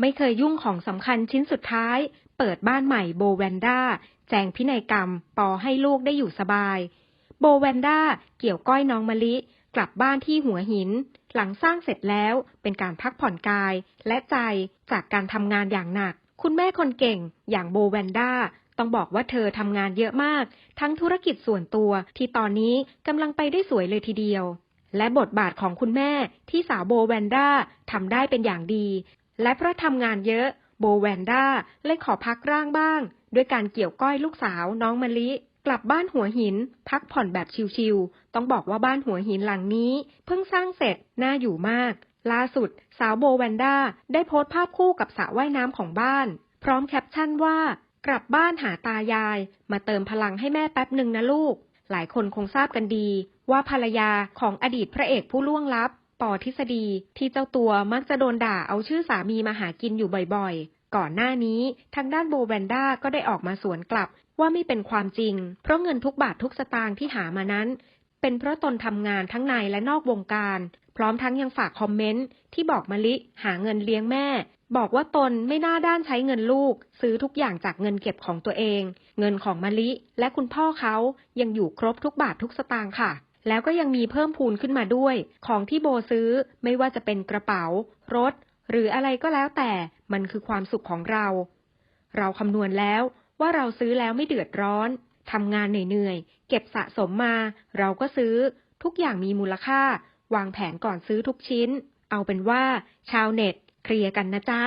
ไม่เคยยุ่งของสำคัญชิ้นสุดท้าย เปิดบ้านใหม่โบแวนด้าแจงพินัยกรรม ปอให้ลูกได้อยู่สบาย โบแวนด้าเกี่ยวก้อยน้องมะลิ กลับบ้านที่หัวหิน หลังสร้างเสร็จแล้วเป็นการพักผ่อนกายและใจจากการทำงานอย่างหนัก คุณแม่คนเก่งอย่างโบแวนด้าต้องบอกว่าเธอทำงานเยอะมาก ทั้งธุรกิจส่วนตัวที่ตอนนี้กำลังไปได้สวยเลยทีเดียว และบทบาทของคุณแม่ที่สาวโบแวนด้าทำได้เป็นอย่างดี และเพราะทำงานเยอะ โบแวนด้าเลยขอพักร่างบ้าง ด้วยการเกี่ยวก้อยลูกสาวน้องมะลิ กลับบ้านหัวหิน พักผ่อนแบบชิวๆต้องบอกว่าบ้านหัวหินหลังนี้ เพิ่งสร้างเสร็จน่าอยู่มาก ล่าสุด สาวโบแวนด้าได้โพสต์ภาพคู่กับสระว่ายน้ำของบ้าน พร้อมแคปชั่นว่า กลับบ้านหาตายาย มาเติมพลังให้แม่แป๊บหนึ่งนะลูก หลายคนคงทราบกันดี ว่าภรรยาของอดีตพระเอกผู้ล่วงลับ ปอทฤษฎีที่เจ้าตัวมักจะโดนด่าเอาชื่อสามีมาหากินอยู่บ่อยๆ ก่อนหน้านี้ทางด้านโบแวนด้าก็ได้ออกมาสวนกลับว่าไม่เป็นความจริง เพราะเงินทุกบาททุกสตางค์ที่หามานั้น เป็นเพราะตนทำงานทั้งในและนอกวงการ พร้อมทั้งยังฝากคอมเมนต์ที่บอกมะลิหาเงินเลี้ยงแม่ บอกว่าตนไม่น่าด้านใช้เงินลูก ซื้อทุกอย่างจากเงินเก็บของตัวเอง เงินของมะลิ และคุณพ่อเขายังอยู่ครบทุกบาททุกสตางค์ค่ะ แล้วก็ยังมีเพิ่มพูนขึ้นมาด้วย ของที่โบซื้อไม่ว่าจะเป็นกระเป๋า รถ หรืออะไรก็แล้วแต่มันคือความสุขของเรา เราคำนวณแล้วว่าเราซื้อแล้วไม่เดือดร้อนทำงานเหนื่อยๆเก็บสะสมมา เราก็ซื้อ ทุกอย่างมีมูลค่า วางแผนก่อนซื้อทุกชิ้น เอาเป็นว่า ชาวเน็ตเคลียร์กันนะจ๊ะ